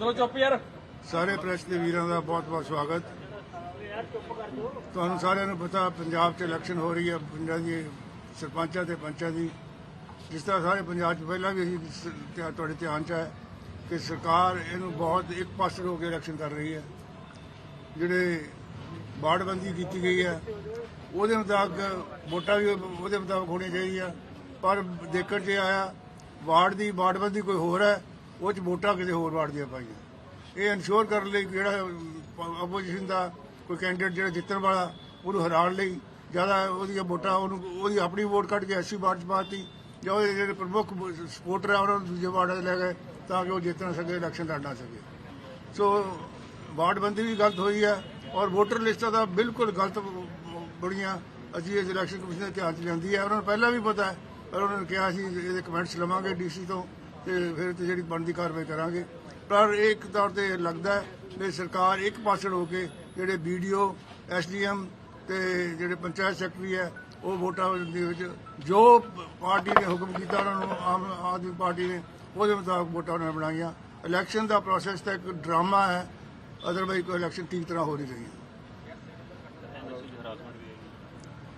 ਚਲੋ ਚੁੱਪ ਯਾਰ। ਸਾਰੇ ਪ੍ਰੈਸ ਦੇ ਵੀਰਾਂ ਦਾ ਬਹੁਤ-ਬਹੁਤ ਸਵਾਗਤ। ਤੁਹਾਨੂੰ ਸਾਰਿਆਂ ਨੂੰ ਪਤਾ ਪੰਜਾਬ 'ਚ ਇਲੈਕਸ਼ਨ ਹੋ ਰਹੀ ਹੈ ਪਿੰਡਾਂ ਦੀ ਸਰਪੰਚਾਂ ਤੇ ਪੰਚਾਂ ਦੀ। ਜਿਸ ਤਰ੍ਹਾਂ ਸਾਰੇ ਪੰਜਾਬ 'ਚ ਪਹਿਲਾਂ ਵੀ ਅਸੀਂ ਸ- ਤੁਹਾਡੇ ਧਿਆਨ 'ਚ ਹੈ ਕਿ ਸਰਕਾਰ ਇਹਨੂੰ ਬਹੁਤ ਇੱਕ ਪਾਸੇ ਹੋ ਕੇ ਇਲੈਕਸ਼ਨ ਕਰ ਰਹੀ ਹੈ। ਜਿਹੜੇ ਬਾੜਬੰਦੀ ਕੀਤੀ ਗਈ ਹੈ, ਉਹਦੇ ਮੁਤਾਬਕ ਵੋਟਾਂ ਵੀ ਉਹਦੇ ਮੁਤਾਬਕ ਹੋਣੀਆਂ ਚਾਹੀਦੀਆਂ। ਪਰ ਦੇਖਣ 'ਚ ਇਹ ਆਇਆ, ਵਾਰਡ ਦੀ ਬਾੜਬੰਦੀ ਕੋਈ ਹੋਰ ਹੈ ਉਹ 'ਚ ਵੋਟਾਂ ਕਿਸੇ ਹੋਰ ਵਾਰਡ ਦੀਆਂ ਪਾਈਆਂ। ਇਹ ਇਨਸ਼ੋਰ ਕਰਨ ਲਈ ਜਿਹੜਾ ਆਪੋਜੀਸ਼ਨ ਦਾ ਕੋਈ ਕੈਂਡੀਡੇਟ ਜਿਹੜਾ ਜਿੱਤਣ ਵਾਲਾ, ਉਹਨੂੰ ਹਰਾਉਣ ਲਈ ਜ਼ਿਆਦਾ ਉਹਦੀਆਂ ਵੋਟਾਂ, ਉਹਨੂੰ ਉਹਦੀ ਆਪਣੀ ਵੋਟ ਕੱਢ ਕੇ ਐਸੀ ਵਾਰਡ 'ਚ ਪਾਤੀ ਜਾਂ ਉਹਦੇ ਜਿਹੜੇ ਪ੍ਰਮੁੱਖ ਸਪੋਰਟਰ ਆ, ਉਹਨਾਂ ਨੂੰ ਦੂਜੇ ਵਾਰਡ 'ਚ ਲੈ ਗਏ ਤਾਂ ਕਿ ਉਹ ਜਿੱਤ ਨਾ ਸਕੇ ਇਲੈਕਸ਼ਨ ਲੜ ਨਾ ਸਕੇ। ਸੋ ਵਾਰਡਬੰਦੀ ਵੀ ਗਲਤ ਹੋਈ ਹੈ ਔਰ ਵੋਟਰ ਲਿਸਟਾਂ ਦਾ ਬਿਲਕੁਲ ਗਲਤ ਬੜੀਆਂ ਅਸੀਂ ਇਸ ਇਲੈਕਸ਼ਨ ਕਮਿਸ਼ਨ ਦੇ ਧਿਆਨ 'ਚ ਲਿਆਂਦੀ ਹੈ ਉਹਨਾਂ ਨੂੰ ਪਹਿਲਾਂ ਵੀ ਪਤਾ ਹੈ, ਪਰ ਉਹਨਾਂ ਨੇ ਕਿਹਾ ਸੀ, ਇਹਦੇ ਕਮੈਂਟਸ ਲਵਾਂਗੇ ਡੀਸੀ ਤੋਂ। ਤੇ ਫਿਰ ਤੇ ਜਿਹੜੀ ਬਣਦੀ ਕਾਰਵਾਈ ਕਰਾਂਗੇ। ਪਰ ਇੱਕ ਤੌਰ ਤੇ ਲੱਗਦਾ ਵੀ ਸਰਕਾਰ ਇੱਕ ਪਾਸੜ ਹੋ ਕੇ ਜਿਹੜੇ ਵੀਡੀਓ ਐਸਡੀਐਮ ਤੇ ਜਿਹੜੇ ਪੰਚਾਇਤ ਸੈਕਟਰੀ ਹੈ, ਉਹ ਵੋਟਾਂ ਦੇ ਵਿੱਚ ਜੋ ਪਾਰਟੀ ਨੇ ਹੁਕਮ ਕੀਤਾ, ਉਹਨਾਂ ਨੂੰ ਆਮ ਆਦਮੀ ਪਾਰਟੀ ਨੇ ਉਹਦੇ ਮੁਤਾਬਕ ਵੋਟਾਂ ਉਹਨਾਂ ਨੇ ਬਣਾਈਆਂ। ਇਲੈਕਸ਼ਨ ਦਾ ਪ੍ਰੋਸੈਸ ਤਾਂ ਇੱਕ ਡਰਾਮਾ ਹੈ ਅਦਰਵਾਈਜ਼ ਕੋਈ ਇਲੈਕਸ਼ਨ ਠੀਕ ਤਰ੍ਹਾਂ ਹੋ ਨਹੀਂ ਰਹੀ।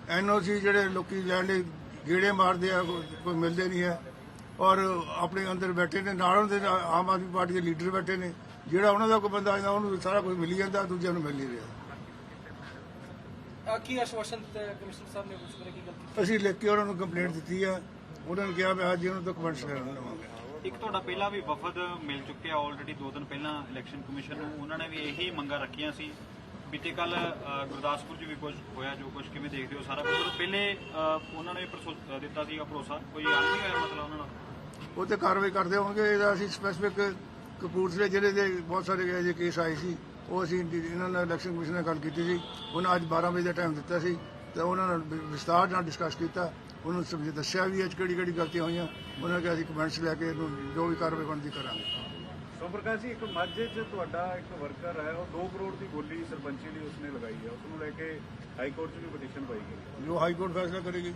ਐਨਓਸੀ ਜਿਹੜੇ ਲੋਕੀ ਲੈਣ ਲਈ ਗੇੜੇ ਮਾਰਦੇ ਆ, ਕੋਈ ਮਿਲਦੇ ਨਹੀਂ ਹੈ। ਔਰ ਆਪਣੇ ਅੰਦਰ ਬੈਠੇ ਨੇ ਨਾਲ ਦੇ ਆਮ ਆਦਮੀ ਪਾਰਟੀ ਦੇ ਲੀਡਰ ਬੈਠੇ ਨੇ ਜਿਹੜਾ ਉਹਨਾਂ ਦਾ ਕੋਈ ਬੰਦਾ ਆਉਂਦਾ ਉਹਨੂੰ ਸਾਰਾ ਕੁਝ ਮਿਲੀ ਜਾਂਦਾ ਦੂਜਿਆਂ ਨੂੰ ਮਿਲ ਨਹੀਂ ਰਿਹਾ। ਕੀ ਆਸ਼ਵਾਸਨ ਕਮਿਸ਼ਨਰ ਸਾਹਿਬ ਨੇ ਬਾਰੇ ਕੀ ਗੱਲ ਕੀਤੀ? ਅਸੀਂ ਲਿਖ ਕੇ ਉਹਨਾਂ ਨੂੰ ਕੰਪਲੇਂਟ ਦਿੱਤੀ ਹੈ ਉਹਨਾਂ ਨੇ ਕਿਹਾ ਵੀ ਅੱਜ ਉਹਨਾਂ ਤੋਂ ਕਮੈਂਟਸ ਲੈਣਾ ਲਵਾਂਗੇ ਇੱਕ ਤੁਹਾਡਾ ਪਹਿਲਾਂ ਵੀ ਵਫਦ ਮਿਲ ਚੁੱਕਿਆ ਆਲਰੇਡੀ ਦੋ ਦਿਨ ਪਹਿਲਾਂ ਇਲੈਕਸ਼ਨ ਕਮਿਸ਼ਨ ਨੂੰ। ਉਹਨਾਂ ਨੇ ਵੀ ਇਹੀ ਮੰਗਾਂ ਰੱਖੀਆਂ ਸੀ। ਬੀਤੇ ਕੱਲ ਗੁਰਦਾਸਪੁਰ 'ਚ ਵੀ ਕੁਝ ਹੋਇਆ, ਜੋ ਕੁਝ ਕਿਵੇਂ ਦੇਖਦੇ ਹੋ ਸਾਰਾ ਕੁਝ? ਪਹਿਲੇ ਉਹਨਾਂ ਨੇ ਦਿੱਤਾ ਸੀਗਾ ਭਰੋਸਾ? ਕੋਈ ਹੱਲ ਨਹੀਂ ਹੋਇਆ ਮਸਲਾ ਉਹਨਾਂ ਨਾਲ? ਉਹ ਤੇ ਕਾਰਵਾਈ ਕਰਦੇ ਹੋਣਗੇ, ਇਹਦਾ ਅਸੀਂ ਸਪੈਸੀਫਿਕ ਕਪੂਰਥਲੇ ਜ਼ਿਲ੍ਹੇ ਦੇ ਬਹੁਤ ਸਾਰੇ ਇਹੋ ਜਿਹੇ ਕੇਸ ਆਏ ਸੀ। ਉਹ ਅਸੀਂ ਇਹਨਾਂ ਨਾਲ ਇਲੈਕਸ਼ਨ ਕਮਿਸ਼ਨ ਨਾਲ ਗੱਲ ਕੀਤੀ ਸੀ। ਉਹਨਾਂ ਅੱਜ 12 ਵਜੇ ਦਾ ਟਾਈਮ ਦਿੱਤਾ ਸੀ। ਤੇ ਉਹਨਾਂ ਨਾਲ ਵਿ- ਵਿਸਤਾਰ ਨਾਲ ਡਿਸਕਸ ਕੀਤਾ। ਉਹਨੂੰ ਸਮਝ ਦੱਸਿਆ ਵੀ ਅੱਜ ਕਿਹੜੀ ਕਿਹੜੀ ਗਲਤੀਆਂ ਹੋਈਆਂ। ਉਹਨਾਂ ਨੇ ਕਿਹਾ ਅਸੀਂ ਕਮੈਂਟਸ ਲੈ ਕੇ ਇਹਨੂੰ ਜੋ ਵੀ ਕਾਰਵਾਈ ਬਣਦੀ ਕਰਾਂਗੇ। ਸੋਮਪ੍ਰਕਾਸ਼ ਜੀ ਇੱਕ ਮਾਝੇ 'ਚ ਤੁਹਾਡਾ ਇੱਕ ਵਰਕਰ ਹੈ ਉਹ 2 ਕਰੋੜ ਦੀ ਗੋਲੀ ਸਰਪੰਚੀ ਲਈ ਉਸਨੇ ਲਗਾਈ ਹੈ। ਉਸ ਨੂੰ ਲੈ ਕੇ ਹਾਈ ਕੋਰਟ 'ਚ ਵੀ ਪਟੀਸ਼ਨ ਪਾਈ ਗਈ ਜੋ ਹਾਈ ਕੋਰਟ ਫੈਸਲਾ ਕਰੇਗੀ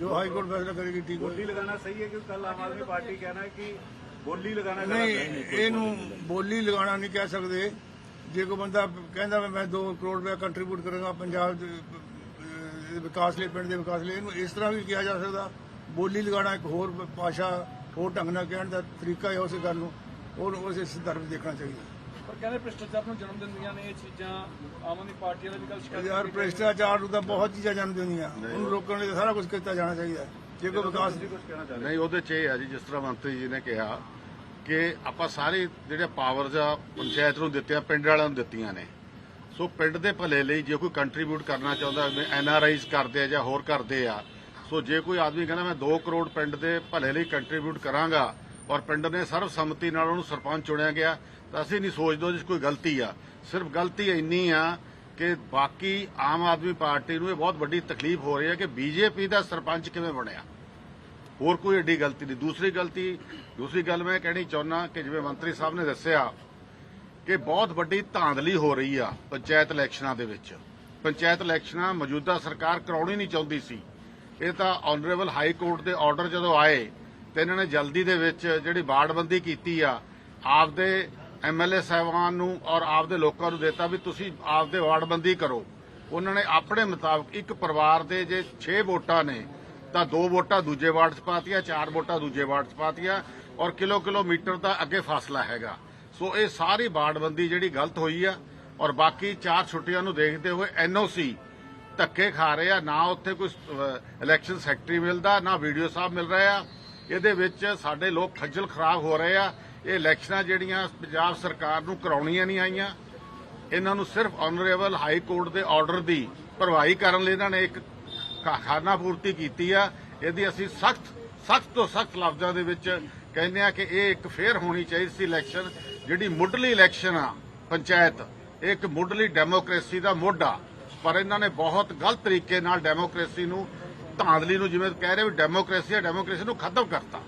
ਜੋ। ਹਾਈ ਕੋਰਟ ਫੈਸਲਾ ਕਰੇਗੀ ਠੀਕ ਗੋਲੀ ਹੋਏਗੀ ਲਗਾਣਾ ਸਹੀ ਹੈ ਕਿ ਕੱਲ ਆਮ ਆਦਮੀ ਪਾਰਟੀ ਕਹਿਣਾ ਹੈ ਕਿ ਗੋਲੀ ਲਗਾਣਾ ਨਹੀਂ ਇਹਨੂੰ ਬੋਲੀ ਲਗਾਉਣਾ ਨਹੀਂ ਕਹਿ ਸਕਦੇ। ਜੇ ਕੋਈ ਬੰਦਾ ਕਹਿੰਦਾ ਮੈਂ 2 ਕਰੋੜ ਰੁਪਏ ਕੰਟਰੀਬਿਊਟ ਕਰਾਂਗਾ ਪੰਜਾਬ ਦੇ ਵਿਕਾਸ ਲਈ ਪਿੰਡ ਦੇ ਵਿਕਾਸ ਲਈ ਇਹਨੂੰ ਇਸ ਤਰ੍ਹਾਂ ਵੀ ਕਿਹਾ ਜਾ ਸਕਦਾ। ਬੋਲੀ ਲਗਾਉਣਾ ਇੱਕ ਹੋਰ ਭਾਸ਼ਾ ਹੋਰ ਢੰਗ ਨਾਲ ਕਹਿਣ ਦਾ ਤਰੀਕਾ ਹੈ ਉਸ ਗੱਲ ਨੂੰ ਉਹ ਉਸੇ ਸੰਦਰਭ ਵਿੱਚ ਦੇਖਣਾ ਚਾਹੀਦਾ। ਪਰ ਕਹਿੰਦੇ ਭ੍ਰਿਸ਼ਟਾਚਾਰ ਨੂੰ ਜਨਮ ਦਿੰਦੀਆਂ ਨੇ ਇਹ ਚੀਜ਼ਾਂ ਆਮ ਆਦਮੀ ਪਾਰਟੀ ਵਾਲੇ ਵੀ ਸ਼ਿਕਾਇਤ ਯਾਰ ਭ੍ਰਿਸ਼ਟਾਚਾਰ ਨੂੰ ਤਾਂ ਬਹੁਤ ਚੀਜ਼ਾਂ ਜਨਮ ਦਿੰਦੀਆਂ। ਉਹਨੂੰ ਰੋਕਣ ਲਈ ਸਾਰਾ ਕੁਝ ਕੀਤਾ ਜਾਣਾ ਚਾਹੀਦਾ। ਜੇ ਕੋਈ ਵਿਕਾਸ ਕੁਝ ਕਹਿਣਾ ਚਾਹੁੰਦੇ ਨਹੀਂ ਉਹਦੇ ਚ ਇਹ ਹੈ ਜੀ ਜਿਸ ਤਰ੍ਹਾਂ ਮੰਤਰੀ ਜੀ ਨੇ ਕਿਹਾ ਕਿ ਆਪਾਂ ਸਾਰੇ ਜਿਹੜੇ ਪਾਵਰਸ ਆ ਪੰਚਾਇਤ ਨੂੰ ਦਿੱਤੀਆਂ ਪਿੰਡ ਵਾਲਿਆਂ ਨੂੰ ਦਿੱਤੀਆਂ ਨੇ। ਸੋ ਪਿੰਡ ਦੇ ਭਲੇ ਲਈ ਜੇ ਕੋਈ ਕੰਟਰੀਬਿਊਟ ਕਰਨਾ ਚਾਹੁੰਦਾ ਐਨ ਆਰ ਆਈਜ਼ ਕਰਦੇ ਆ ਜਾਂ ਹੋਰ ਕਰਦੇ ਆ ਸੋ ਜੇ ਕੋਈ ਆਦਮੀ ਕਹਿੰਦਾ ਮੈਂ 2 ਕਰੋੜ ਪਿੰਡ ਦੇ ਭਲੇ ਲਈ ਕੰਟਰੀਬਿਊਟ ਕਰਾਂਗਾ ਔਰ ਪਿੰਡ ਨੇ ਸਰਵਸੰਮਤੀ ਨਾਲ ਉਹਨੂੰ ਸਰਪੰਚ ਚੁਣਿਆ ਗਿਆ, ਤਾਂ ਅਸੀਂ ਨਹੀਂ ਸੋਚਦੇ ਉਹਦੇ 'ਚ ਕੋਈ ਗਲਤੀ ਆ। ਸਿਰਫ ਗਲਤੀ ਇੰਨੀ ਆ ਕਿ ਬਾਕੀ ਆਮ ਆਦਮੀ ਪਾਰਟੀ ਨੂੰ ਇਹ ਬਹੁਤ ਵੱਡੀ ਤਕਲੀਫ ਹੋ ਰਹੀ ਹੈ ਕਿ ਬੀਜੇਪੀ ਦਾ ਸਰਪੰਚ ਕਿਵੇਂ ਬਣਿਆ। ਹੋਰ ਕੋਈ ਏਡੀ ਗਲਤੀ ਨਹੀਂ। ਦੂਸਰੀ ਗਲਤੀ, ਦੂਸਰੀ ਗੱਲ ਮੈਂ ਕਹਿਣੀ ਚਾਹੁੰਦਾ ਕਿ ਜਿਵੇਂ ਮੰਤਰੀ ਸਾਹਿਬ ਨੇ ਦੱਸਿਆ ਕਿ ਬਹੁਤ ਵੱਡੀ ਧਾਂਦਲੀ ਹੋ ਰਹੀ ਆ ਪੰਚਾਇਤ ਇਲੈਕਸ਼ਨਾਂ ਦੇ ਵਿੱਚ। ਪੰਚਾਇਤ ਇਲੈਕਸ਼ਨਾਂ ਮੌਜੂਦਾ ਸਰਕਾਰ ਕਰਾਉਣੀ ਨਹੀਂ ਚਾਹੁੰਦੀ ਸੀ। ਇਹ ਤਾਂ ਆਨਰੇਬਲ ਹਾਈ ਕੋਰਟ ਦੇ ਆਰਡਰ ਜਦੋਂ ਆਏ, ਤੇ ਇਹਨਾਂ ਨੇ ਜਲਦੀ ਦੇ ਵਿੱਚ ਜਿਹੜੀ ਬਾੜਬੰਦੀ ਕੀਤੀ ਆ, ਆਪਦੇ ਐਮਐਲਏ ਸਾਹਿਬਾਨ ਨੂੰ ਔਰ ਆਪਦੇ ਲੋਕਾਂ ਨੂੰ ਦਿੱਤਾ ਵੀ ਤੁਸੀਂ ਆਪਦੇ ਵਾਰਡਬੰਦੀ ਕਰੋ। ਉਹਨਾਂ ਨੇ ਆਪਣੇ ਮੁਤਾਬਕ ਇੱਕ ਪਰਿਵਾਰ ਦੇ ਜੇ 6 ਵੋਟਾਂ ਨੇ, ਤਾਂ ਦੋ ਵੋਟਾਂ ਦੂਜੇ ਵਾਰਡ 'ਚ ਪਾਤੀਆਂ, ਚਾਰ ਵੋਟਾਂ ਦੂਜੇ ਵਾਰਡ 'ਚ ਪਾਤੀਆਂ ਔਰ ਕਿਲੋ ਕਿਲੋਮੀਟਰ ਦਾ ਅੱਗੇ ਫਾਸਲਾ ਹੈਗਾ। ਸੋ ਇਹ ਸਾਰੀ ਬਾੜਬੰਦੀ ਜਿਹੜੀ ਗਲਤ ਹੋਈ ਆ ਔਰ ਬਾਕੀ ਚਾਰ ਛੁੱਟੀਆਂ ਨੂੰ ਦੇਖਦੇ ਹੋਏ ਐਨਓਸੀ ਧੱਕੇ ਖਾ ਰਹੇ ਆ, ਨਾ ਉੱਥੇ ਕੋਈ ਇਲੈਕਸ਼ਨ ਸੈਕਟਰੀ ਮਿਲਦਾ, ਨਾ ਵੀਡੀਓ ਸਾਹਿਬ ਮਿਲ ਰਹੇ ਆ। ਇਹਦੇ ਵਿੱਚ ਸਾਡੇ ਲੋਕ ਖੱਜਲ ਖਰਾਬ ਹੋ ਰਹੇ ਆ। ਇਹ ਇਲੈਕਸ਼ਨਾਂ ਜਿਹੜੀਆਂ ਪੰਜਾਬ ਸਰਕਾਰ ਨੂੰ ਕਰਾਉਣੀਆਂ ਨਹੀਂ ਆਈਆਂ। ਇਹਨਾਂ ਨੂੰ ਸਿਰਫ ਆਨਰੇਬਲ ਹਾਈ ਕੋਰਟ ਦੇ ਆਰਡਰ ਦੀ ਭਰਵਾਈ ਕਰਨ ਲਈ ਇਹਨਾਂ ਨੇ ਇੱਕ ਖਾ- ਖਾਨਾ ਪੂਰਤੀ ਕੀਤੀ ਆ। ਇਹਦੀ ਅਸੀਂ ਸਖਤ ਸਖਤ ਤੋਂ ਸਖਤ ਲਫ਼ਜ਼ਾਂ ਦੇ ਵਿੱਚ ਕਹਿੰਦੇ ਆ ਕਿ ਇਹ ਇੱਕ ਫੇਅਰ ਹੋਣੀ ਚਾਹੀਦੀ ਸੀ ਇਲੈਕਸ਼ਨ ਜਿਹੜੀ ਮੁੱਢਲੀ ਇਲੈਕਸ਼ਨ ਆ, ਪੰਚਾਇਤ, ਇਹ ਇੱਕ ਮੁੱਢਲੀ ਡੈਮੋਕ੍ਰੇਸੀ ਦਾ ਮੋਢਾ। ਪਰ ਇਹਨਾਂ ਨੇ ਬਹੁਤ ਗਲਤ ਤਰੀਕੇ ਨਾਲ ਡੈਮੋਕ੍ਰੇਸੀ ਨੂੰ, ਧਾਂਦਲੀ ਨੂੰ ਜਿਵੇਂ ਕਹਿ ਰਹੇ ਵੀ ਡੈਮੋਕ੍ਰੇਸੀ ਹੈ, ਡੈਮੋਕ੍ਰੇਸੀ ਨੂੰ ਖਤਮ ਕਰਤਾ।